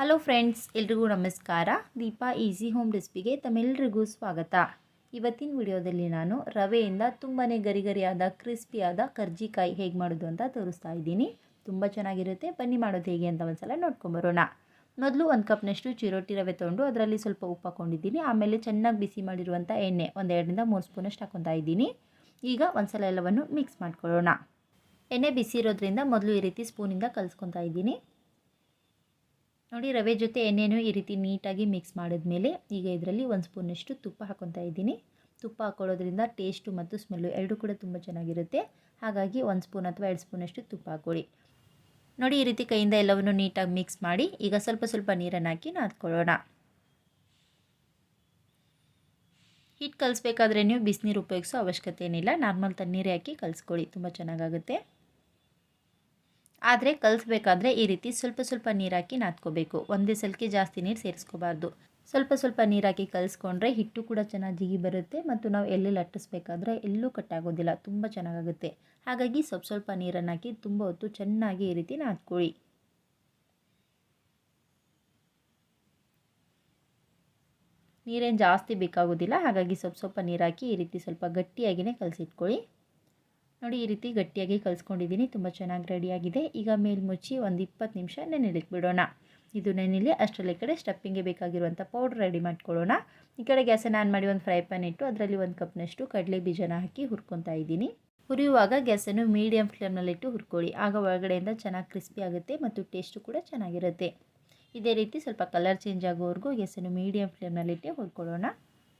Hello friends ಎಲ್ರಿಗೂ ನಮಸ್ಕಾರ. Deepa easy home ರೆಸಿಪಿಗೆ ತಮ್ಮೆಲ್ಲರಿಗೂ ಸ್ವಾಗತ. ಇವತ್ತಿನ ವಿಡಿಯೋದಲ್ಲಿ ನಾನು ರವೆಯಿಂದ ತುಂಬಾ ಗರಿಗರಿಯಾದ, ಕ್ರಿಸ್ಪಿಯಾದ ಕರ್ಜಿಕಾಯಿ ಹೇಗೆ ಮಾಡೋದು ಅಂತ ತೋರಿಸ್ತಾ ಇದ್ದೀನಿ. ತುಂಬ ಚೆನ್ನಾಗಿರುತ್ತೆ. ಬನ್ನಿ ಮಾಡೋದು ಹೇಗೆ ಅಂತ ಒಂದ್ಸಲ ನೋಡ್ಕೊಂಬರೋಣ ಮೊದಲು ಒಂದು ಕಪ್ನಷ್ಟು ಚಿರೋಟಿ ರವೆ ತೊಗೊಂಡು ಅದರಲ್ಲಿ ಸ್ವಲ್ಪ ಉಪ್ಪು ಹಾಕ್ಕೊಂಡಿದ್ದೀನಿ ಆಮೇಲೆ ಚೆನ್ನಾಗಿ ಬಿಸಿ ಮಾಡಿರುವಂಥ ಎಣ್ಣೆ ಒಂದು ಎರಡರಿಂದ ಮೂರು ಸ್ಪೂನಷ್ಟು ಹಾಕ್ಕೊತಾ ಇದ್ದೀನಿ. ಈಗ ಒಂದ್ಸಲ ಎಲ್ಲವನ್ನು ಮಿಕ್ಸ್ ಮಾಡ್ಕೊಳ್ಳೋಣ. ಎಣ್ಣೆ ಬಿಸಿ ಇರೋದ್ರಿಂದ ಮೊದಲು ಈ ರೀತಿ ಸ್ಪೂನಿಂದ ಕಲಿಸ್ಕೊತಾ ಇದ್ದೀನಿ. ನೋಡಿ ರವೆ ಜೊತೆ ಏನೇನೋ ಈ ರೀತಿ ನೀಟಾಗಿ ಮಿಕ್ಸ್ ಮಾಡಿದ್ಮೇಲೆ ಈಗ ಇದರಲ್ಲಿ ಒಂದು ಸ್ಪೂನಷ್ಟು ತುಪ್ಪ ಹಾಕ್ಕೊತಾ ಇದ್ದೀನಿ. ತುಪ್ಪ ಹಾಕ್ಕೊಳ್ಳೋದ್ರಿಂದ ಟೇಸ್ಟು ಮತ್ತು ಸ್ಮೆಲ್ಲು ಎರಡೂ ಕೂಡ ತುಂಬ ಚೆನ್ನಾಗಿರುತ್ತೆ. ಹಾಗಾಗಿ ಒಂದು ಸ್ಪೂನ್ ಅಥವಾ ಎರಡು ಸ್ಪೂನಷ್ಟು ತುಪ್ಪ ಹಾಕ್ಕೊಳ್ಳಿ. ನೋಡಿ ಈ ರೀತಿ ಕೈಯಿಂದ ಎಲ್ಲವನ್ನು ನೀಟಾಗಿ ಮಿಕ್ಸ್ ಮಾಡಿ ಈಗ ಸ್ವಲ್ಪ ಸ್ವಲ್ಪ ನೀರನ್ನು ಹಾಕಿ ನಾದ್ಕೊಳ್ಳೋಣ. ಹಿಟ್ಟು ಕಲಿಸ್ಬೇಕಾದ್ರೆ ನೀವು ಬಿಸಿನೀರು ಉಪಯೋಗಿಸೋ ಅವಶ್ಯಕತೆ ಏನಿಲ್ಲ. ನಾರ್ಮಲ್ ತಣ್ಣೀರೇ ಹಾಕಿ ಕಲಿಸ್ಕೊಳ್ಳಿ. ತುಂಬ ಚೆನ್ನಾಗಾಗುತ್ತೆ. ಆದರೆ ಕಲಿಸ್ಬೇಕಾದ್ರೆ ಈ ರೀತಿ ಸ್ವಲ್ಪ ಸ್ವಲ್ಪ ನೀರು ಹಾಕಿ ನಾದ್ಕೋಬೇಕು. ಒಂದೇ ಸಲಕ್ಕೆ ಜಾಸ್ತಿ ನೀರು ಸೇರಿಸ್ಕೋಬಾರ್ದು. ಸ್ವಲ್ಪ ಸ್ವಲ್ಪ ನೀರಾಕಿ ಕಲಿಸ್ಕೊಂಡ್ರೆ ಹಿಟ್ಟು ಕೂಡ ಚೆನ್ನಾಗಿ ಜಿಗಿ ಬರುತ್ತೆ ಮತ್ತು ನಾವು ಎಲ್ಲೆಲ್ಲಿ ಲಟ್ಟಿಸ್ಬೇಕಾದ್ರೆ ಎಲ್ಲೂ ಕಟ್ಟಾಗೋದಿಲ್ಲ, ತುಂಬ ಚೆನ್ನಾಗಾಗುತ್ತೆ. ಹಾಗಾಗಿ ಸ್ವಲ್ಪ ಸ್ವಲ್ಪ ನೀರನ್ನು ಹಾಕಿ ತುಂಬ ಹೊತ್ತು ಚೆನ್ನಾಗಿ ಈ ರೀತಿ ನಾದ್ಕೊಳ್ಳಿ. ನೀರೇನು ಜಾಸ್ತಿ ಬೇಕಾಗೋದಿಲ್ಲ, ಹಾಗಾಗಿ ಸ್ವಲ್ಪ ಸ್ವಲ್ಪ ನೀರು ಹಾಕಿ ಈ ರೀತಿ ಸ್ವಲ್ಪ ಗಟ್ಟಿಯಾಗಿಯೇ ಕಲಸಿಟ್ಕೊಳ್ಳಿ. ನೋಡಿ, ಈ ರೀತಿ ಗಟ್ಟಿಯಾಗಿ ಕಲಿಸ್ಕೊಂಡಿದ್ದೀನಿ. ತುಂಬ ಚೆನ್ನಾಗಿ ರೆಡಿಯಾಗಿದೆ. ಈಗ ಮೇಲ್ ಮುಚ್ಚಿ ಒಂದು ಇಪ್ಪತ್ತು ನಿಮಿಷ ನೆನೆಲಿಕ್ಕೆ ಬಿಡೋಣ. ಇದು ನೆನೆಲಿ ಅಷ್ಟರಲ್ಲಿ ಕಡೆ ಸ್ಟಪ್ಪಿಂಗ್ಗೆ ಬೇಕಾಗಿರುವಂಥ ಪೌಡ್ರ್ ರೆಡಿ ಮಾಡ್ಕೊಳ್ಳೋಣ. ಈ ಕಡೆ ಗ್ಯಾಸನ್ನು ಆನ್ ಮಾಡಿ ಒಂದು ಫ್ರೈ ಪ್ಯಾನ್ ಇಟ್ಟು ಅದರಲ್ಲಿ ಒಂದು ಕಪ್ನಷ್ಟು ಕಡಲೆ ಬೀಜನ ಹಾಕಿ ಹುರ್ಕೊತಾ ಇದ್ದೀನಿ. ಹುರಿಯುವಾಗ ಗ್ಯಾಸನ್ನು ಮೀಡಿಯಂ ಫ್ಲೇಮ್ನಲ್ಲಿಟ್ಟು ಹುರ್ಕೊಳ್ಳಿ. ಆಗ ಒಳಗಡೆಯಿಂದ ಚೆನ್ನಾಗಿ ಕ್ರಿಸ್ಪಿ ಆಗುತ್ತೆ ಮತ್ತು ಟೇಸ್ಟು ಕೂಡ ಚೆನ್ನಾಗಿರುತ್ತೆ. ಇದೇ ರೀತಿ ಸ್ವಲ್ಪ ಕಲರ್ ಚೇಂಜ್ ಆಗೋವರೆಗೂ ಗ್ಯಾಸನ್ನು ಮೀಡಿಯಂ ಫ್ಲೇಮ್ನಲ್ಲಿಟ್ಟು ಹುರ್ಕೊಳ್ಳೋಣ.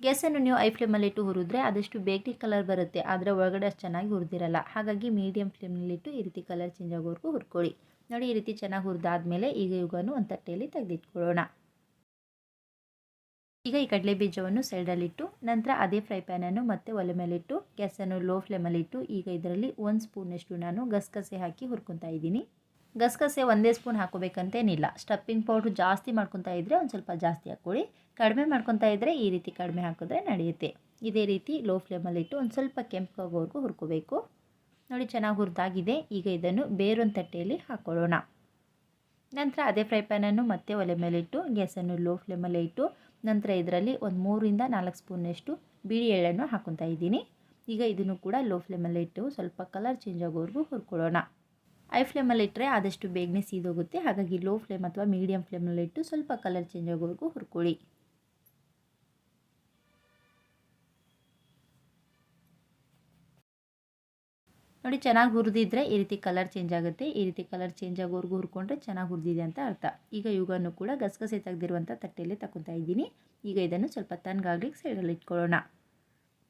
ಗ್ಯಾಸನ್ನು ನೀವು ಐ ಫ್ಲೇಮಲ್ಲಿಟ್ಟು ಹುರಿದ್ರೆ ಅದಷ್ಟು ಬೇಗನೆ ಕಲರ್ ಬರುತ್ತೆ, ಆದರೆ ಒಳಗಡೆ ಅಷ್ಟು ಚೆನ್ನಾಗಿ ಹುರಿದಿರಲ್ಲ. ಹಾಗಾಗಿ ಮೀಡಿಯಮ್ ಫ್ಲೇಮ್ನಲ್ಲಿಟ್ಟು ಈ ರೀತಿ ಕಲರ್ ಚೇಂಜ್ ಆಗೋವರೆಗೂ ಹುರ್ಕೊಳ್ಳಿ. ನೋಡಿ ಈ ರೀತಿ ಚೆನ್ನಾಗಿ ಹುರಿದಾದ್ಮೇಲೆ ಈಗ ಇವುಗಳನ್ನು ಒಂದು ತಟ್ಟೆಯಲ್ಲಿ ತೆಗೆದಿಟ್ಕೊಳ್ಳೋಣ. ಈಗ ಈ ಕಡಲೆ ಬೀಜವನ್ನು ಸೈಡಲ್ಲಿಟ್ಟು ನಂತರ ಅದೇ ಫ್ರೈ ಪ್ಯಾನನ್ನು ಮತ್ತೆ ಒಲೆ ಮೇಲಿಟ್ಟು ಗ್ಯಾಸನ್ನು ಲೋ ಫ್ಲೇಮಲ್ಲಿಟ್ಟು ಈಗ ಇದರಲ್ಲಿ ಒಂದು ಸ್ಪೂನಷ್ಟು ನಾನು ಗಸಗಸೆ ಹಾಕಿ ಹುರ್ಕೊತಾ ಇದ್ದೀನಿ. ಗಸಗಸೆ ಒಂದೇ ಸ್ಪೂನ್ ಹಾಕೋಬೇಕಂತೇನಿಲ್ಲ. ಸ್ಟಪ್ಪಿಂಗ್ ಪೌಡ್ರ್ ಜಾಸ್ತಿ ಮಾಡ್ಕೊತಾ ಇದ್ದರೆ ಒಂದು ಸ್ವಲ್ಪ ಜಾಸ್ತಿ ಹಾಕ್ಕೊಳ್ಳಿ. ಕಡಿಮೆ ಮಾಡ್ಕೊತಾ ಇದ್ದರೆ ಈ ರೀತಿ ಕಡಿಮೆ ಹಾಕಿದ್ರೆ ನಡೆಯುತ್ತೆ. ಇದೇ ರೀತಿ ಲೋ ಫ್ಲೇಮಲ್ಲಿಟ್ಟು ಒಂದು ಸ್ವಲ್ಪ ಕೆಂಪಾಗೋವರೆಗೂ ಹುರ್ಕೋಬೇಕು. ನೋಡಿ ಚೆನ್ನಾಗಿ ಹುರಿದಾಗಿದೆ. ಈಗ ಇದನ್ನು ಬೇರೊಂದು ತಟ್ಟೆಯಲ್ಲಿ ಹಾಕ್ಕೊಳ್ಳೋಣ ನಂತರ ಅದೇ ಫ್ರೈ ಪ್ಯಾನನ್ನು ಮತ್ತೆ ಒಲೆ ಮೇಲಿಟ್ಟು ಗ್ಯಾಸನ್ನು ಲೋ ಫ್ಲೇಮಲ್ಲೇ ಇಟ್ಟು ನಂತರ ಇದರಲ್ಲಿ ಒಂದು ಮೂರಿಂದ ನಾಲ್ಕು ಸ್ಪೂನಷ್ಟು ಬಿಳಿ ಎಳ್ಳನ್ನು ಹಾಕೊತಾ ಇದ್ದೀನಿ. ಈಗ ಇದನ್ನು ಕೂಡ ಲೋ ಫ್ಲೇಮಲ್ಲೇ ಇಟ್ಟು ಸ್ವಲ್ಪ ಕಲರ್ ಚೇಂಜ್ ಆಗೋವರೆಗೂ ಹುರ್ಕೊಳ್ಳೋಣ. ಐ ಫ್ಲೇಮಲ್ಲಿ ಇಟ್ಟರೆ ಆದಷ್ಟು ಬೇಗನೆ ಸೀದೋಗುತ್ತೆ. ಹಾಗಾಗಿ ಲೋ ಫ್ಲೇಮ್ ಅಥವಾ ಮೀಡಿಯಮ್ ಫ್ಲೇಮಲ್ಲಿ ಇಟ್ಟು ಸ್ವಲ್ಪ ಕಲರ್ ಚೇಂಜ್ ಆಗೋವರೆಗೂ ಹುರ್ಕೊಳ್ಳಿ. ನೋಡಿ, ಚೆನ್ನಾಗಿ ಹುರಿದಿದ್ರೆ ಈ ರೀತಿ ಕಲರ್ ಚೇಂಜ್ ಆಗುತ್ತೆ. ಈ ರೀತಿ ಕಲರ್ ಚೇಂಜ್ ಆಗೋವರೆಗೂ ಹುರ್ಕೊಂಡ್ರೆ ಚೆನ್ನಾಗಿ ಹುರಿದಿದೆ ಅಂತ ಅರ್ಥ. ಈಗ ಇವುಗಳನ್ನು ಕೂಡ ಗಸಗಸೆ ತೆಗೆದಿರುವಂಥ ತಟ್ಟೆಯಲ್ಲಿ ತಗೊತಾ ಇದ್ದೀನಿ. ಈಗ ಇದನ್ನು ಸ್ವಲ್ಪ ತಣ್ಣಗಾಗ್ಲಿಕ್ಕೆ ಸೈಡಲ್ಲಿ ಇಟ್ಕೊಳ್ಳೋಣ.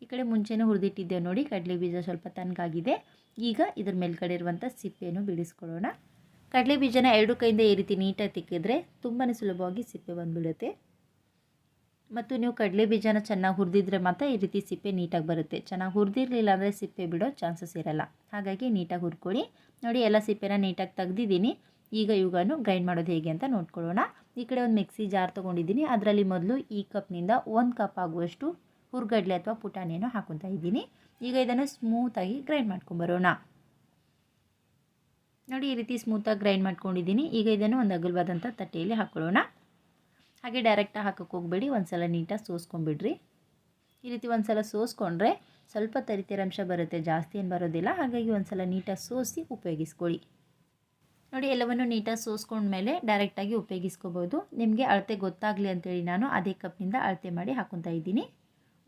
ಈ ಕಡೆ ಮುಂಚೆನೇ ಹುರಿದಿಟ್ಟಿದ್ದೇವೆ ನೋಡಿ ಕಡಲೆ ಬೀಜ ಸ್ವಲ್ಪ ತಣ್ಣಗಾಗಿದೆ ಈಗ ಇದ್ರ ಮೇಲ್ಗಡೆ ಇರುವಂಥ ಸಿಪ್ಪೆಯನ್ನು ಬಿಡಿಸ್ಕೊಳ್ಳೋಣ. ಕಡಲೆ ಬೀಜನ ಎರಡು ಕೈಯಿಂದ ಈ ರೀತಿ ನೀಟಾಗಿ ತಿಕ್ಕಿದ್ರೆ ತುಂಬಾ ಸುಲಭವಾಗಿ ಸಿಪ್ಪೆ ಬಂದುಬಿಡುತ್ತೆ. ಮತ್ತು ನೀವು ಕಡಲೆ ಬೀಜನ ಚೆನ್ನಾಗಿ ಹುರಿದಿದ್ರೆ ಮಾತ್ರ ಈ ರೀತಿ ಸಿಪ್ಪೆ ನೀಟಾಗಿ ಬರುತ್ತೆ. ಚೆನ್ನಾಗಿ ಹುರಿದಿರಲಿಲ್ಲ ಅಂದರೆ ಸಿಪ್ಪೆ ಬಿಡೋ ಚಾನ್ಸಸ್ ಇರಲ್ಲ. ಹಾಗಾಗಿ ನೀಟಾಗಿ ಹುರ್ಕೊಳ್ಳಿ. ನೋಡಿ, ಎಲ್ಲ ಸಿಪ್ಪೆನ ನೀಟಾಗಿ ತೆಗ್ದಿದ್ದೀನಿ. ಈಗ ಇವುಗಳನ್ನು ಗ್ರೈಂಡ್ ಮಾಡೋದು ಹೇಗೆ ಅಂತ ನೋಡ್ಕೊಳ್ಳೋಣ. ಈ ಕಡೆ ಒಂದು ಮಿಕ್ಸಿ ಜಾರ್ ತೊಗೊಂಡಿದ್ದೀನಿ. ಅದರಲ್ಲಿ ಮೊದಲು ಈ ಕಪ್ನಿಂದ ಒಂದು ಕಪ್ ಆಗುವಷ್ಟು ಹುರ್ಗಡ್ಲೆ ಅಥವಾ ಪುಟಾಣಿಯನ್ನು ಹಾಕೊತಾ ಇದ್ದೀನಿ. ಈಗ ಇದನ್ನು ಸ್ಮೂತಾಗಿ ಗ್ರೈಂಡ್ ಮಾಡ್ಕೊಂಬರೋಣ ನೋಡಿ, ಈ ರೀತಿ ಸ್ಮೂತಾಗಿ ಗ್ರೈಂಡ್ ಮಾಡ್ಕೊಂಡಿದ್ದೀನಿ. ಈಗ ಇದನ್ನು ಒಂದು ಅಗಲವಾದಂಥ ತಟ್ಟೆಯಲ್ಲಿ ಹಾಕ್ಕೊಳ್ಳೋಣ ಹಾಗೆ ಡೈರೆಕ್ಟಾಗಿ ಹಾಕೋಕೆ ಹೋಗಬೇಡಿ. ಒಂದು ಸಲ ನೀಟಾಗಿ ಸೋಸ್ಕೊಂಬಿಡ್ರಿ ಈ ರೀತಿ ಒಂದು ಸಲ ಸೋಸ್ಕೊಂಡ್ರೆ ಸ್ವಲ್ಪ ತರಿತೇರಂಶ ಬರುತ್ತೆ. ಜಾಸ್ತಿ ಏನು ಬರೋದಿಲ್ಲ. ಹಾಗಾಗಿ ಒಂದು ಸಲ ನೀಟಾಗಿ ಸೋಸಿ ಉಪಯೋಗಿಸ್ಕೊಳ್ಳಿ. ನೋಡಿ, ಎಲ್ಲವನ್ನು ನೀಟಾಗಿ ಸೋಸ್ಕೊಂಡ್ಮೇಲೆ ಡೈರೆಕ್ಟಾಗಿ ಉಪಯೋಗಿಸ್ಕೋಬೋದು. ನಿಮಗೆ ಅಳತೆ ಗೊತ್ತಾಗಲಿ ಅಂತೇಳಿ ನಾನು ಅದೇ ಕಪ್ನಿಂದ ಅಳತೆ ಮಾಡಿ ಹಾಕೊತಾ ಇದ್ದೀನಿ.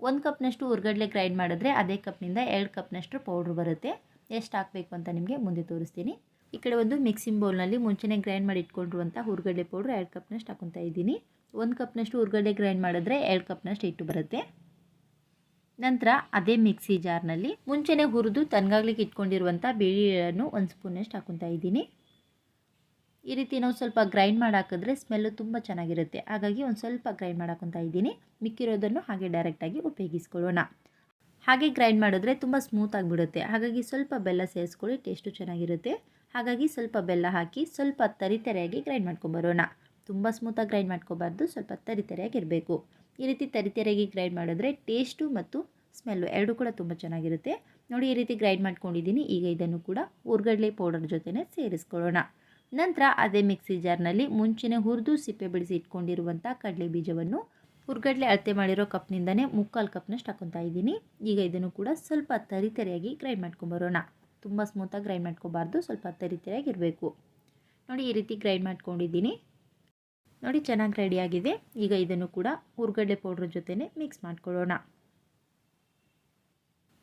ಒಂದು ಕಪ್ನಷ್ಟು ಉರ್ಗಡ್ಲೆ ಗ್ರೈಂಡ್ ಮಾಡಿದ್ರೆ ಅದೇ ಕಪ್ನಿಂದ ಎರಡು ಕಪ್ನಷ್ಟು ಪೌಡ್ರ್ ಬರುತ್ತೆ. ಎಷ್ಟು ಹಾಕಬೇಕು ಅಂತ ನಿಮಗೆ ಮುಂದೆ ತೋರಿಸ್ತೀನಿ. ಈ ಕಡೆ ಒಂದು ಮಿಕ್ಸಿಂಗ್ ಬೌಲ್ನಲ್ಲಿ ಮುಂಚೆನೇ ಗ್ರೈಂಡ್ ಮಾಡಿ ಇಟ್ಕೊಂಡಿರುವಂಥ ಹುರ್ಗಡ್ಲೆ ಪೌಡ್ರ್ ಎರಡು ಕಪ್ನಷ್ಟು ಹಾಕೊತಾ ಇದ್ದೀನಿ. ಒಂದು ಕಪ್ನಷ್ಟು ಹುರ್ಗಡ್ಲೆ ಗ್ರೈಂಡ್ ಮಾಡಿದ್ರೆ ಎರಡು ಕಪ್ನಷ್ಟು ಇಟ್ಟು ಬರುತ್ತೆ. ನಂತರ ಅದೇ ಮಿಕ್ಸಿ ಜಾರ್ನಲ್ಲಿ ಮುಂಚೆನೇ ಹುರಿದು ತನ್ಗಾಗ್ಲಿಕ್ಕೆ ಇಟ್ಕೊಂಡಿರುವಂಥ ಬಿಳಿ ಒಂದು ಸ್ಪೂನಷ್ಟು ಹಾಕೊತಾ ಇದ್ದೀನಿ. ಈ ರೀತಿ ನಾವು ಸ್ವಲ್ಪ ಗ್ರೈಂಡ್ ಮಾಡಿ ಹಾಕಿದ್ರೆ ಸ್ಮೆಲ್ಲು ತುಂಬ ಚೆನ್ನಾಗಿರುತ್ತೆ. ಹಾಗಾಗಿ ಒಂದು ಸ್ವಲ್ಪ ಗ್ರೈಂಡ್ ಮಾಡಾಕೊತಾ ಇದ್ದೀನಿ. ಮಿಕ್ಕಿರೋದನ್ನು ಹಾಗೆ ಡೈರೆಕ್ಟಾಗಿ ಉಪಯೋಗಿಸ್ಕೊಳ್ಳೋಣ. ಹಾಗೆ ಗ್ರೈಂಡ್ ಮಾಡಿದ್ರೆ ತುಂಬ ಸ್ಮೂತ್ ಆಗಿಬಿಡುತ್ತೆ. ಹಾಗಾಗಿ ಸ್ವಲ್ಪ ಬೆಲ್ಲ ಸೇರಿಸ್ಕೊಳ್ಳಿ ಟೇಸ್ಟು ಚೆನ್ನಾಗಿರುತ್ತೆ. ಹಾಗಾಗಿ ಸ್ವಲ್ಪ ಬೆಲ್ಲ ಹಾಕಿ ಸ್ವಲ್ಪ ತರಿತರಿಯಾಗಿ ಗ್ರೈಂಡ್ ಮಾಡ್ಕೊಂಬರೋಣ. ತುಂಬ ಸ್ಮೂತಾಗಿ ಗ್ರೈಂಡ್ ಮಾಡ್ಕೋಬಾರ್ದು, ಸ್ವಲ್ಪ ತರಿತರಿಯಾಗಿರಬೇಕು ಈ ರೀತಿ ತರಿತರಿಯಾಗಿ ಗ್ರೈಂಡ್ ಮಾಡಿದ್ರೆ ಟೇಸ್ಟು ಮತ್ತು ಸ್ಮೆಲ್ಲು ಎರಡೂ ಕೂಡ ತುಂಬ ಚೆನ್ನಾಗಿರುತ್ತೆ. ನೋಡಿ ಈ ರೀತಿ ಗ್ರೈಂಡ್ ಮಾಡ್ಕೊಂಡಿದ್ದೀನಿ. ಈಗ ಇದನ್ನು ಕೂಡ ಉರ್ಗಡ್ಲೆ ಪೌಡರ್ ಜೊತೆನೇ ಸೇರಿಸ್ಕೊಳ್ಳೋಣ. ನಂತರ ಅದೇ ಮಿಕ್ಸಿ ಜಾರ್ನಲ್ಲಿ ಮುಂಚೆನೆ ಹುರಿದು ಸಿಪ್ಪೆ ಬಿಡಿಸಿ ಇಟ್ಕೊಂಡಿರುವಂಥ ಕಡಲೆ ಬೀಜವನ್ನು ಹುರ್ಗಡ್ಲೆ ಅಳತೆ ಮಾಡಿರೋ ಕಪ್ನಿಂದನೇ ಮುಕ್ಕಾಲು ಕಪ್ನಷ್ಟು ಹಾಕೊತಾ ಇದ್ದೀನಿ. ಈಗ ಇದನ್ನು ಕೂಡ ಸ್ವಲ್ಪ ತರಿತರಿಯಾಗಿ ಗ್ರೈಂಡ್ ಮಾಡ್ಕೊಂಬರೋಣ ತುಂಬ ಸ್ಮೂತಾಗಿ ಗ್ರೈಂಡ್ ಮಾಡ್ಕೋಬಾರ್ದು, ಸ್ವಲ್ಪ ತರಿತರಿಯಾಗಿ ಇರಬೇಕು. ನೋಡಿ ಈ ರೀತಿ ಗ್ರೈಂಡ್ ಮಾಡ್ಕೊಂಡಿದ್ದೀನಿ. ನೋಡಿ ಚೆನ್ನಾಗಿ ರೆಡಿಯಾಗಿದೆ ಈಗ ಇದನ್ನು ಕೂಡ ಹುರ್ಗಡ್ಲೆ ಪೌಡ್ರ್ ಜೊತೆ ಮಿಕ್ಸ್ ಮಾಡ್ಕೊಳ್ಳೋಣ.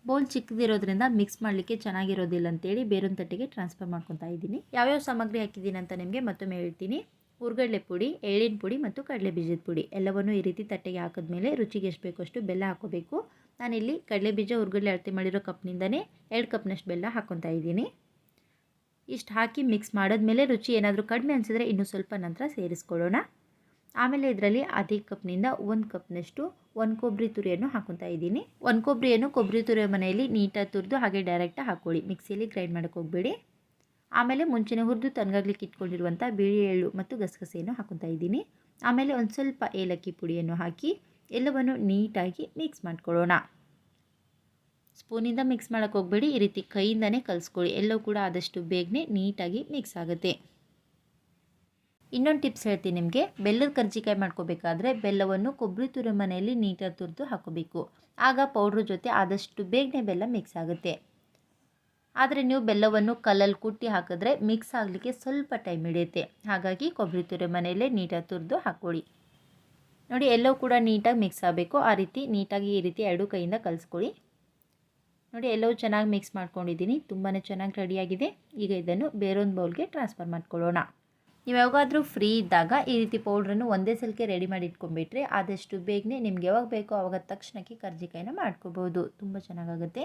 ಬೌಲ್ ಚಿಕ್ಕದಿರೋದ್ರಿಂದ ಮಿಕ್ಸ್ ಮಾಡಲಿಕ್ಕೆ ಚೆನ್ನಾಗಿರೋದಿಲ್ಲ ಅಂತೇಳಿ ಬೇರೊಂದು ತಟ್ಟೆಗೆ ಟ್ರಾನ್ಸ್ಫರ್ ಮಾಡ್ಕೊತಾ ಇದ್ದೀನಿ. ಯಾವ್ಯಾವ ಸಾಮಗ್ರಿ ಹಾಕಿದ್ದೀನಿ ಅಂತ ನಿಮಗೆ ಮತ್ತೊಮ್ಮೆ ಹೇಳ್ತೀನಿ. ಹುರ್ಗಡ್ಲೆ ಪುಡಿ, ಎಳ್ಳಿನ ಪುಡಿ ಮತ್ತು ಕಡಲೆ ಬೀಜದ ಪುಡಿ. ಎಲ್ಲವನ್ನು ಈ ರೀತಿ ತಟ್ಟೆಗೆ ಹಾಕಿದ್ಮೇಲೆ ರುಚಿಗೆ ಎಷ್ಟು ಬೇಕೋ ಅಷ್ಟು ಬೆಲ್ಲ ಹಾಕೋಬೇಕು. ನಾನಿಲ್ಲಿ ಕಡಲೆ ಬೀಜ ಹುರ್ಗಡ್ಲೆ ಅಳತೆ ಮಾಡಿರೋ ಕಪ್ನಿಂದನೇ ಎರಡು ಕಪ್ನಷ್ಟು ಬೆಲ್ಲ ಹಾಕ್ಕೊತಾ ಇದ್ದೀನಿ. ಇಷ್ಟು ಹಾಕಿ ಮಿಕ್ಸ್ ಮಾಡಿದ್ಮೇಲೆ ರುಚಿ ಏನಾದರೂ ಕಡಿಮೆ ಅನಿಸಿದ್ರೆ ಇನ್ನೂ ಸ್ವಲ್ಪ ನಂತರ ಸೇರಿಸ್ಕೊಳ್ಳೋಣ. ಆಮೇಲೆ ಇದರಲ್ಲಿ ಅದೇ ಕಪ್ನಿಂದ ಒಂದು ಕಪ್ನಷ್ಟು ಒಂದು ಕೊಬ್ಬರಿ ತುರಿಯನ್ನು ಹಾಕೊತಾ ಇದ್ದೀನಿ. ಒಂದು ಕೊಬ್ಬರಿಯನ್ನು ಕೊಬ್ಬರಿ ತುರಿಯ ಮನೆಯಲ್ಲಿ ನೀಟಾಗಿ ತುರಿದು ಹಾಗೆ ಡೈರೆಕ್ಟಾಗಿ ಹಾಕ್ಕೊಳ್ಳಿ ಮಿಕ್ಸಿಯಲ್ಲಿ ಗ್ರೈಂಡ್ ಮಾಡೋಕ್ಕೆ ಹೋಗಬೇಡಿ. ಆಮೇಲೆ ಮುಂಚೆನೇ ಹುರಿದು ತನ್ಗಾಗ್ಲಿಕ್ಕೆ ಇಟ್ಕೊಂಡಿರುವಂಥ ಬಿಳಿ ಎಳ್ಳು ಮತ್ತು ಗಸಗಸೆಯನ್ನು ಹಾಕೊತಾ ಇದ್ದೀನಿ. ಆಮೇಲೆ ಒಂದು ಸ್ವಲ್ಪ ಏಲಕ್ಕಿ ಪುಡಿಯನ್ನು ಹಾಕಿ ಎಲ್ಲವನ್ನು ನೀಟಾಗಿ ಮಿಕ್ಸ್ ಮಾಡ್ಕೊಳ್ಳೋಣ. ಸ್ಪೂನಿಂದ ಮಿಕ್ಸ್ ಮಾಡೋಕ್ಕೆ ಹೋಗಬೇಡಿ. ಈ ರೀತಿ ಕೈಯಿಂದನೇ ಕಲಿಸ್ಕೊಳ್ಳಿ. ಎಲ್ಲವೂ ಕೂಡ ಆದಷ್ಟು ಬೇಗನೆ ನೀಟಾಗಿ ಮಿಕ್ಸ್ ಆಗುತ್ತೆ. ಇನ್ನೊಂದು ಟಿಪ್ಸ್ ಹೇಳ್ತೀನಿ ನಿಮಗೆ. ಬೆಲ್ಲದ ಕರ್ಜಿಕಾಯಿ ಮಾಡ್ಕೋಬೇಕಾದ್ರೆ ಬೆಲ್ಲವನ್ನು ಕೊಬ್ಬರಿ ತುರಿ ಮನೆಯಲ್ಲಿ ನೀಟಾಗಿ ತುರಿದು ಹಾಕೋಬೇಕು. ಆಗ ಪೌಡ್ರ್ ಜೊತೆ ಆದಷ್ಟು ಬೇಗನೆ ಬೆಲ್ಲ ಮಿಕ್ಸ್ ಆಗುತ್ತೆ. ಆದರೆ ನೀವು ಬೆಲ್ಲವನ್ನು ಕಲ್ಲಲ್ಲಿ ಕುಟ್ಟಿ ಹಾಕಿದ್ರೆ ಮಿಕ್ಸ್ ಆಗಲಿಕ್ಕೆ ಸ್ವಲ್ಪ ಟೈಮ್ ಹಿಡಿಯುತ್ತೆ. ಹಾಗಾಗಿ ಕೊಬ್ಬರಿ ತುರಿ ಮನೆಯಲ್ಲೇ ನೀಟಾಗಿ ತುರಿದು ಹಾಕ್ಕೊಳ್ಳಿ ನೋಡಿ, ಎಲ್ಲವೂ ಕೂಡ ನೀಟಾಗಿ ಮಿಕ್ಸ್ ಆಗಬೇಕು. ಆ ರೀತಿ ನೀಟಾಗಿ ಈ ರೀತಿ ಎರಡು ಕೈಯಿಂದ ಕಲಿಸ್ಕೊಳ್ಳಿ. ನೋಡಿ, ಎಲ್ಲವೂ ಚೆನ್ನಾಗಿ ಮಿಕ್ಸ್ ಮಾಡ್ಕೊಂಡಿದ್ದೀನಿ. ತುಂಬಾ ಚೆನ್ನಾಗಿ ರೆಡಿಯಾಗಿದೆ ಈಗ ಇದನ್ನು ಬೇರೊಂದು ಬೌಲ್ಗೆ ಟ್ರಾನ್ಸ್ಫರ್ ಮಾಡ್ಕೊಳ್ಳೋಣ. ನೀವು ಯಾವಾಗಾದರೂ ಫ್ರೀ ಇದ್ದಾಗ ಈ ರೀತಿ ಪೌಡ್ರನ್ನು ಒಂದೇ ಸಲಕ್ಕೆ ರೆಡಿ ಮಾಡಿ ಇಟ್ಕೊಂಡ್ಬಿಟ್ರೆ ಆದಷ್ಟು ಬೇಗನೆ ನಿಮ್ಗೆ ಯಾವಾಗ ಬೇಕೋ ಆವಾಗ ತಕ್ಷಣಕ್ಕೆ ಕರ್ಜಿಕಾಯಿನ ಮಾಡ್ಕೋಬೋದು. ತುಂಬ ಚೆನ್ನಾಗಾಗುತ್ತೆ.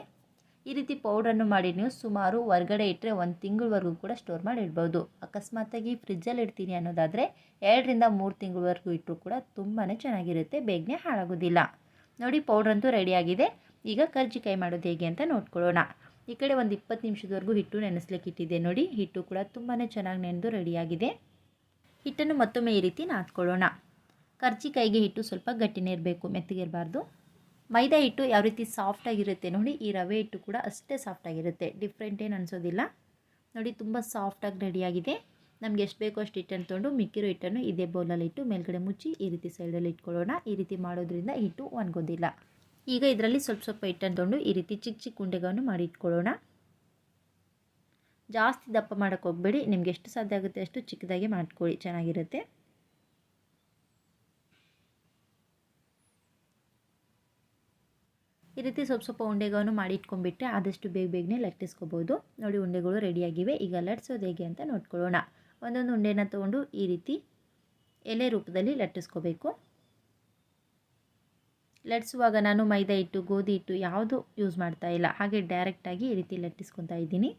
ಈ ರೀತಿ ಪೌಡ್ರನ್ನು ಮಾಡಿ ನೀವು ಸುಮಾರು ಹೊರ್ಗಡೆ ಇಟ್ಟರೆ ಒಂದು ತಿಂಗಳವರೆಗೂ ಕೂಡ ಸ್ಟೋರ್ ಮಾಡಿ ಇಡ್ಬೋದು. ಅಕಸ್ಮಾತಾಗಿ ಫ್ರಿಜ್ಜಲ್ಲಿ ಇಡ್ತೀನಿ ಅನ್ನೋದಾದರೆ ಎರಡರಿಂದ ಮೂರು ತಿಂಗಳವರೆಗೂ ಇಟ್ಟರು ಕೂಡ ತುಂಬಾ ಚೆನ್ನಾಗಿರುತ್ತೆ. ಬೇಗನೆ ಹಾಳಾಗೋದಿಲ್ಲ. ನೋಡಿ ಪೌಡ್ರಂತೂ ರೆಡಿಯಾಗಿದೆ ಈಗ ಕರ್ಜಿಕಾಯಿ ಮಾಡೋದು ಹೇಗೆ ಅಂತ ನೋಡ್ಕೊಳ್ಳೋಣ. ಈ ಕಡೆ ಒಂದು ಇಪ್ಪತ್ತು ನಿಮಿಷದವರೆಗೂ ಹಿಟ್ಟು ನೆನೆಸ್ಲಿಕ್ಕೆ ಇಟ್ಟಿದ್ದೆ ನೋಡಿ. ಹಿಟ್ಟು ಕೂಡ ತುಂಬಾ ಚೆನ್ನಾಗಿ ನೆನೆದು ರೆಡಿಯಾಗಿದೆ ಹಿಟ್ಟನ್ನು ಮತ್ತೊಮ್ಮೆ ಈ ರೀತಿ ನಾದ್ಕೊಳ್ಳೋಣ. ಕರ್ಜಿಕಾಯಿಗೆ ಹಿಟ್ಟು ಸ್ವಲ್ಪ ಗಟ್ಟಿನೇ ಇರಬೇಕು ಮೆತ್ತಗಿರಬಾರ್ದು ಮೈದಾ ಹಿಟ್ಟು ಯಾವ ರೀತಿ ಸಾಫ್ಟಾಗಿರುತ್ತೆ ನೋಡಿ, ಈ ರವೆ ಹಿಟ್ಟು ಕೂಡ ಅಷ್ಟೇ ಸಾಫ್ಟಾಗಿರುತ್ತೆ ಡಿಫ್ರೆಂಟ್ ಏನು ಅನಿಸೋದಿಲ್ಲ. ನೋಡಿ, ತುಂಬ ಸಾಫ್ಟಾಗಿ ರೆಡಿಯಾಗಿದೆ ನಮ್ಗೆ ಎಷ್ಟು ಬೇಕೋ ಅಷ್ಟು ಹಿಟ್ಟನ್ನು ತೊಗೊಂಡು ಮಿಕ್ಕಿರೋ ಹಿಟ್ಟನ್ನು ಇದೇ ಬೌಲಲ್ಲಿ ಇಟ್ಟು ಮೇಲ್ಗಡೆ ಮುಚ್ಚಿ ಈ ರೀತಿ ಸೈಡಲ್ಲಿ ಇಟ್ಕೊಳ್ಳೋಣ. ಈ ರೀತಿ ಮಾಡೋದ್ರಿಂದ ಹಿಟ್ಟು ಒಣಗೋದಿಲ್ಲ. ಈಗ ಇದರಲ್ಲಿ ಸ್ವಲ್ಪ ಸ್ವಲ್ಪ ಹಿಟ್ಟನ್ನು ತೊಗೊಂಡು ಈ ರೀತಿ ಚಿಕ್ಕ ಚಿಕ್ಕ ಉಂಡೆಗಳನ್ನು ಮಾಡಿ ಇಟ್ಕೊಳ್ಳೋಣ. ಜಾಸ್ತಿ ದಪ್ಪ ಮಾಡೋಕ್ಕೆ ಹೋಗಬೇಡಿ. ನಿಮ್ಗೆ ಎಷ್ಟು ಸಾಧ್ಯ ಆಗುತ್ತೆ ಅಷ್ಟು ಚಿಕ್ಕದಾಗಿ ಮಾಡ್ಕೊಳ್ಳಿ. ಚೆನ್ನಾಗಿರುತ್ತೆ. ಈ ರೀತಿ ಸ್ವಲ್ಪ ಸ್ವಲ್ಪ ಉಂಡೆಗಳನ್ನು ಮಾಡಿ ಇಟ್ಕೊಂಡ್ಬಿಟ್ರೆ ಆದಷ್ಟು ಬೇಗ ಬೇಗನೆ ಲಟ್ಟಿಸ್ಕೋಬೋದು. ನೋಡಿ, ಉಂಡೆಗಳು ರೆಡಿಯಾಗಿವೆ. ಈಗ ಲಟ್ಸೋದು ಹೇಗೆ ಅಂತ ನೋಡ್ಕೊಳ್ಳೋಣ. ಒಂದೊಂದು ಉಂಡೆನ ತೊಗೊಂಡು ಈ ರೀತಿ ಎಲೆ ರೂಪದಲ್ಲಿ ಲಟ್ಟಿಸ್ಕೋಬೇಕು. ಲಟ್ಸುವಾಗ ನಾನು ಮೈದಾ ಹಿಟ್ಟು, ಗೋಧಿ ಹಿಟ್ಟು ಯಾವುದು ಯೂಸ್ ಮಾಡ್ತಾ ಇಲ್ಲ. ಹಾಗೆ ಡೈರೆಕ್ಟಾಗಿ ಈ ರೀತಿ ಲಟ್ಟಿಸ್ಕೊತಾ ಇದ್ದೀನಿ.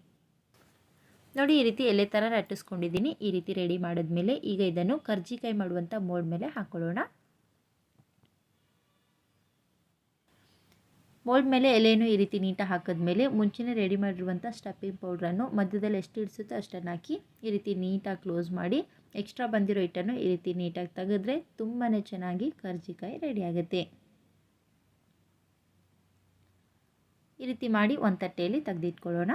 ನೋಡಿ, ಈ ರೀತಿ ಎಲೆ ಥರ ರಟ್ಟಿಸ್ಕೊಂಡಿದ್ದೀನಿ. ಈ ರೀತಿ ರೆಡಿ ಮಾಡಿದ್ಮೇಲೆ ಈಗ ಇದನ್ನು ಕರ್ಜಿಕಾಯಿ ಮಾಡುವಂಥ ಮೋಡ್ ಮೇಲೆ ಹಾಕ್ಕೊಳ್ಳೋಣ ಮೋಲ್ಡ್ ಮೇಲೆ ಎಲೆಯನ್ನು ಈ ರೀತಿ ನೀಟಾಗಿ ಹಾಕಿದ್ಮೇಲೆ ಮುಂಚೆನೇ ರೆಡಿ ಮಾಡಿರುವಂಥ ಸ್ಟಫಿಂಗ್ ಪೌಡ್ರನ್ನು ಮಧ್ಯದಲ್ಲಿ ಎಷ್ಟು ಇಡಿಸುತ್ತೋ ಅಷ್ಟನ್ನು ಹಾಕಿ ಈ ರೀತಿ ನೀಟಾಗಿ ಕ್ಲೋಸ್ ಮಾಡಿ ಎಕ್ಸ್ಟ್ರಾ ಬಂದಿರೋ ಹಿಟ್ಟನ್ನು ಈ ರೀತಿ ನೀಟಾಗಿ ತೆಗೆದ್ರೆ ತುಂಬಾ ಚೆನ್ನಾಗಿ ಕರ್ಜಿಕಾಯಿ ರೆಡಿ ಆಗುತ್ತೆ. ಈ ರೀತಿ ಮಾಡಿ ಒಂದು ತಟ್ಟೆಯಲ್ಲಿ ತೆಗೆದಿಟ್ಕೊಳ್ಳೋಣ.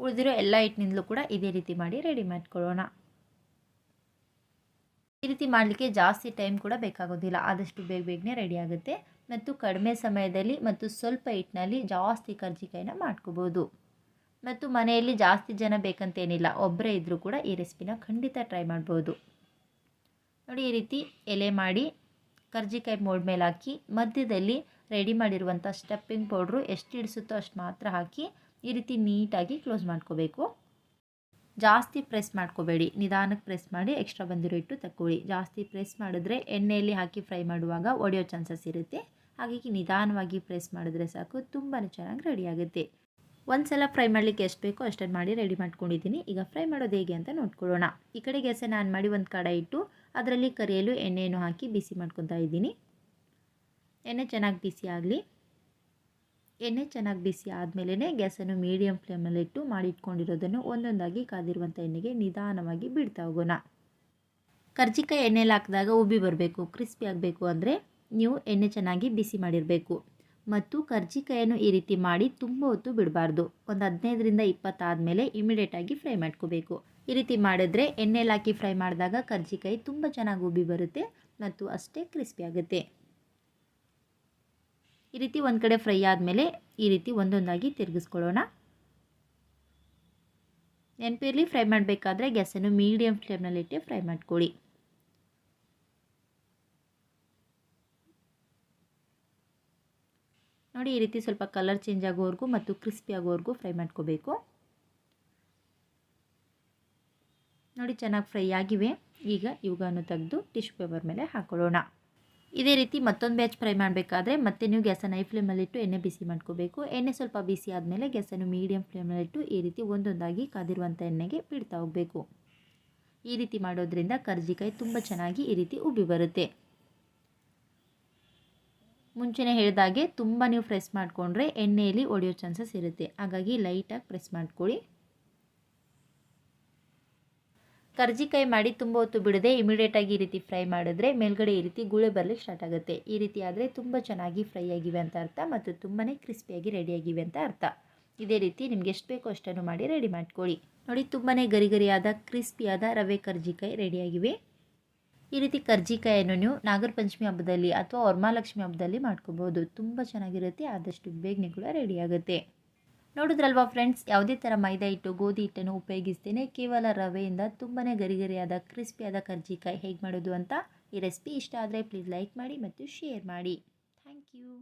ಉಳಿದಿರೋ ಎಲ್ಲ ಹಿಟ್ಟಿನಿಂದಲೂ ಕೂಡ ಇದೇ ರೀತಿ ಮಾಡಿ ರೆಡಿ ಮಾಡ್ಕೊಳ್ಳೋಣ. ಈ ರೀತಿ ಮಾಡಲಿಕ್ಕೆ ಜಾಸ್ತಿ ಟೈಮ್ ಕೂಡ ಬೇಕಾಗೋದಿಲ್ಲ. ಆದಷ್ಟು ಬೇಗ ಬೇಗನೆ ರೆಡಿ ಆಗುತ್ತೆ. ಮತ್ತು ಕಡಿಮೆ ಸಮಯದಲ್ಲಿ ಮತ್ತು ಸ್ವಲ್ಪ ಹಿಟ್ಟಿನಲ್ಲಿ ಜಾಸ್ತಿ ಕರ್ಜಿಕಾಯಿನ ಮಾಡ್ಕೋಬೋದು. ಮತ್ತು ಮನೆಯಲ್ಲಿ ಜಾಸ್ತಿ ಜನ ಬೇಕಂತೇನಿಲ್ಲ ಒಬ್ಬರೇ ಇದ್ದರೂ ಕೂಡ ಈ ರೆಸಿಪಿನ ಖಂಡಿತ ಟ್ರೈ ಮಾಡ್ಬೋದು. ನೋಡಿ, ಈ ರೀತಿ ಎಲೆ ಮಾಡಿ ಕರ್ಜಿಕಾಯಿ ಮೋಡ್ ಮೇಲೆ ಹಾಕಿ ಮಧ್ಯದಲ್ಲಿ ರೆಡಿ ಮಾಡಿರುವಂಥ ಸ್ಟಪ್ಪಿಂಗ್ ಪೌಡ್ರು ಎಷ್ಟು ಇಡಿಸುತ್ತೋ ಅಷ್ಟು ಮಾತ್ರ ಹಾಕಿ ಈ ರೀತಿ ನೀಟಾಗಿ ಕ್ಲೋಸ್ ಮಾಡ್ಕೋಬೇಕು. ಜಾಸ್ತಿ ಪ್ರೆಸ್ ಮಾಡ್ಕೋಬೇಡಿ. ನಿಧಾನಕ್ಕೆ ಪ್ರೆಸ್ ಮಾಡಿ ಎಕ್ಸ್ಟ್ರಾ ಬಂದಿರೋ ಇಟ್ಟು ತಗೊಳ್ಳಿ ಜಾಸ್ತಿ ಪ್ರೆಸ್ ಮಾಡಿದ್ರೆ ಎಣ್ಣೆಯಲ್ಲಿ ಹಾಕಿ ಫ್ರೈ ಮಾಡುವಾಗ ಒಡೆಯೋ ಚಾನ್ಸಸ್ ಇರುತ್ತೆ. ಹಾಗಾಗಿ ನಿಧಾನವಾಗಿ ಪ್ರೆಸ್ ಮಾಡಿದ್ರೆ ಸಾಕು. ತುಂಬಾ ಚೆನ್ನಾಗಿ ರೆಡಿ ಆಗುತ್ತೆ. ಒಂದು ಸಲ ಫ್ರೈ ಮಾಡಲಿಕ್ಕೆ ಎಷ್ಟು ಬೇಕೋ ಅಷ್ಟನ್ನು ಮಾಡಿ ರೆಡಿ ಮಾಡ್ಕೊಂಡಿದ್ದೀನಿ. ಈಗ ಫ್ರೈ ಮಾಡೋದು ಹೇಗೆ ಅಂತ ನೋಡ್ಕೊಳ್ಳೋಣ. ಈ ಕಡೆ ಗ್ಯಾಸನ್ನು ಆನ್ ಮಾಡಿ ಒಂದು ಕಡಾಯಿ ಇಟ್ಟು ಅದರಲ್ಲಿ ಕರಿಯಲು ಎಣ್ಣೆಯನ್ನು ಹಾಕಿ ಬಿಸಿ ಮಾಡ್ಕೊತಾ ಇದ್ದೀನಿ. ಎಣ್ಣೆ ಚೆನ್ನಾಗಿ ಬಿಸಿ ಆಗಲಿ. ಎಣ್ಣೆ ಚೆನ್ನಾಗಿ ಬಿಸಿ ಆದಮೇಲೆ ಗ್ಯಾಸನ್ನು ಮೀಡಿಯಂ ಫ್ಲೇಮಲ್ಲಿಟ್ಟು ಮಾಡಿಟ್ಕೊಂಡಿರೋದನ್ನು ಒಂದೊಂದಾಗಿ ಕಾದಿರುವಂಥ ಎಣ್ಣೆಗೆ ನಿಧಾನವಾಗಿ ಬಿಡ್ತಾ ಹೋಗೋಣ. ಕರ್ಜಿಕಾಯಿ ಎಣ್ಣೆಲಿ ಹಾಕಿದಾಗ ಉಬ್ಬಿ ಬರಬೇಕು, ಕ್ರಿಸ್ಪಿ ಆಗಬೇಕು ಅಂದರೆ ನೀವು ಎಣ್ಣೆ ಚೆನ್ನಾಗಿ ಬಿಸಿ ಮಾಡಿರಬೇಕು. ಮತ್ತು ಕರ್ಜಿಕಾಯನ್ನು ಈ ರೀತಿ ಮಾಡಿ ತುಂಬ ಹೊತ್ತು ಬಿಡಬಾರ್ದು. ಒಂದು ಹದಿನೈದರಿಂದ ಇಪ್ಪತ್ತಾದಮೇಲೆ ಇಮಿಡಿಯೇಟಾಗಿ ಫ್ರೈ ಮಾಡ್ಕೋಬೇಕು. ಈ ರೀತಿ ಮಾಡಿದ್ರೆ ಎಣ್ಣೆಲಿ ಹಾಕಿ ಫ್ರೈ ಮಾಡಿದಾಗ ಕರ್ಜಿಕಾಯಿ ತುಂಬ ಚೆನ್ನಾಗಿ ಉಬ್ಬಿ ಬರುತ್ತೆ ಮತ್ತು ಅಷ್ಟೇ ಕ್ರಿಸ್ಪಿ ಆಗುತ್ತೆ. ಈ ರೀತಿ ಒಂದು ಕಡೆ ಫ್ರೈ ಆದಮೇಲೆ ಈ ರೀತಿ ಒಂದೊಂದಾಗಿ ತಿರುಗಿಸ್ಕೊಳ್ಳೋಣ. ನೆನಪಿರಲಿ ಫ್ರೈ ಮಾಡಬೇಕಾದ್ರೆ ಗ್ಯಾಸನ್ನು ಮೀಡಿಯಮ್ ಫ್ಲೇಮ್ನಲ್ಲಿಟ್ಟು ಫ್ರೈ ಮಾಡ್ಕೊಳ್ಳಿ. ನೋಡಿ ಈ ರೀತಿ ಸ್ವಲ್ಪ ಕಲರ್ ಚೇಂಜ್ ಆಗೋವರೆಗೂ ಮತ್ತು ಕ್ರಿಸ್ಪಿ ಆಗೋವರೆಗೂ ಫ್ರೈ ಮಾಡ್ಕೋಬೇಕು. ನೋಡಿ ಚೆನ್ನಾಗಿ ಫ್ರೈ ಆಗಿವೆ. ಈಗ ಇವುಗಳನ್ನು ತೆಗೆದು ಟಿಶ್ಯೂ ಪೇಪರ್ ಮೇಲೆ ಹಾಕೊಳ್ಳೋಣ. ಇದೇ ರೀತಿ ಮತ್ತೊಂದು ಬ್ಯಾಚ್ ಫ್ರೈ ಮಾಡಬೇಕಾದ್ರೆ ಮತ್ತೆ ನೀವು ಗ್ಯಾಸನ್ನು ಹೈ ಫ್ಲೇಮಲ್ಲಿಟ್ಟು ಎಣ್ಣೆ ಬಿಸಿ ಮಾಡ್ಕೋಬೇಕು. ಎಣ್ಣೆ ಸ್ವಲ್ಪ ಬಿಸಿ ಆದಮೇಲೆ ಗ್ಯಾಸನ್ನು ಮೀಡಿಯಂ ಫ್ಲೇಮಲ್ಲಿಟ್ಟು ಈ ರೀತಿ ಒಂದೊಂದಾಗಿ ಕಾದಿರುವಂಥ ಎಣ್ಣೆಗೆ ಬಿಡ್ತಾ ಹೋಗಬೇಕು. ಈ ರೀತಿ ಮಾಡೋದ್ರಿಂದ ಕರ್ಜಿಕಾಯಿ ತುಂಬ ಚೆನ್ನಾಗಿ ಈ ರೀತಿ ಉಬ್ಬಿ ಬರುತ್ತೆ. ಮುಂಚೆನೇ ಹೇಳಿದಾಗೆ ತುಂಬ ನೀವು ಪ್ರೆಸ್ ಮಾಡಿಕೊಂಡ್ರೆ ಎಣ್ಣೆಯಲ್ಲಿ ಒಡೆಯೋ ಚಾನ್ಸಸ್ ಇರುತ್ತೆ. ಹಾಗಾಗಿ ಲೈಟಾಗಿ ಪ್ರೆಸ್ ಮಾಡ್ಕೊಳ್ಳಿ. ಕರ್ಜಿಕಾಯಿ ಮಾಡಿ ತುಂಬ ಹೊತ್ತು ಬಿಡದೆ ಇಮಿಡಿಯೇಟಾಗಿ ಈ ರೀತಿ ಫ್ರೈ ಮಾಡಿದ್ರೆ ಮೇಲ್ಗಡೆ ಈ ರೀತಿ ಗುಳೆ ಬರಲಿಕ್ಕೆ ಸ್ಟಾರ್ಟ್ ಆಗುತ್ತೆ. ಈ ರೀತಿ ಆದರೆ ತುಂಬ ಚೆನ್ನಾಗಿ ಫ್ರೈ ಆಗಿವೆ ಅಂತ ಅರ್ಥ ಮತ್ತು ತುಂಬಾ ಕ್ರಿಸ್ಪಿಯಾಗಿ ರೆಡಿಯಾಗಿವೆ ಅಂತ ಅರ್ಥ. ಇದೇ ರೀತಿ ನಿಮ್ಗೆ ಎಷ್ಟು ಬೇಕೋ ಅಷ್ಟನ್ನು ಮಾಡಿ ರೆಡಿ ಮಾಡ್ಕೊಳ್ಳಿ. ನೋಡಿ ತುಂಬಾ ಗರಿಗರಿಯಾದ ಕ್ರಿಸ್ಪಿಯಾದ ರವೆ ಕರ್ಜಿಕಾಯಿ ರೆಡಿಯಾಗಿವೆ ಈ ರೀತಿ ಕರ್ಜಿಕಾಯನ್ನು ನೀವು ನಾಗರ ಪಂಚಮಿ ಹಬ್ಬದಲ್ಲಿ ಅಥವಾ ವರಮಹಾಲಕ್ಷ್ಮಿ ಹಬ್ಬದಲ್ಲಿ ಮಾಡ್ಕೋಬೋದು. ತುಂಬ ಚೆನ್ನಾಗಿರುತ್ತೆ, ಆದಷ್ಟು ಬೇಗನೆ ಕೂಡ ರೆಡಿ ಆಗುತ್ತೆ. ನೋಡಿದ್ರಲ್ವಾ ಫ್ರೆಂಡ್ಸ್? ಯಾವುದೇ ಥರ ಮೈದಾ ಹಿಟ್ಟು, ಗೋಧಿ ಹಿಟ್ಟನ್ನು ಉಪಯೋಗಿಸ್ತೇನೆ. ಕೇವಲ ರವೆಯಿಂದ ತುಂಬಾ ಗರಿಗರಿಯಾದ, ಕ್ರಿಸ್ಪಿಯಾದ ಕರ್ಜಿಕಾಯಿ ಹೇಗೆ ಮಾಡೋದು ಅಂತ ಈ ರೆಸಿಪಿ ಇಷ್ಟ ಆದರೆ ಪ್ಲೀಸ್ ಲೈಕ್ ಮಾಡಿ ಮತ್ತು ಶೇರ್ ಮಾಡಿ. Thank you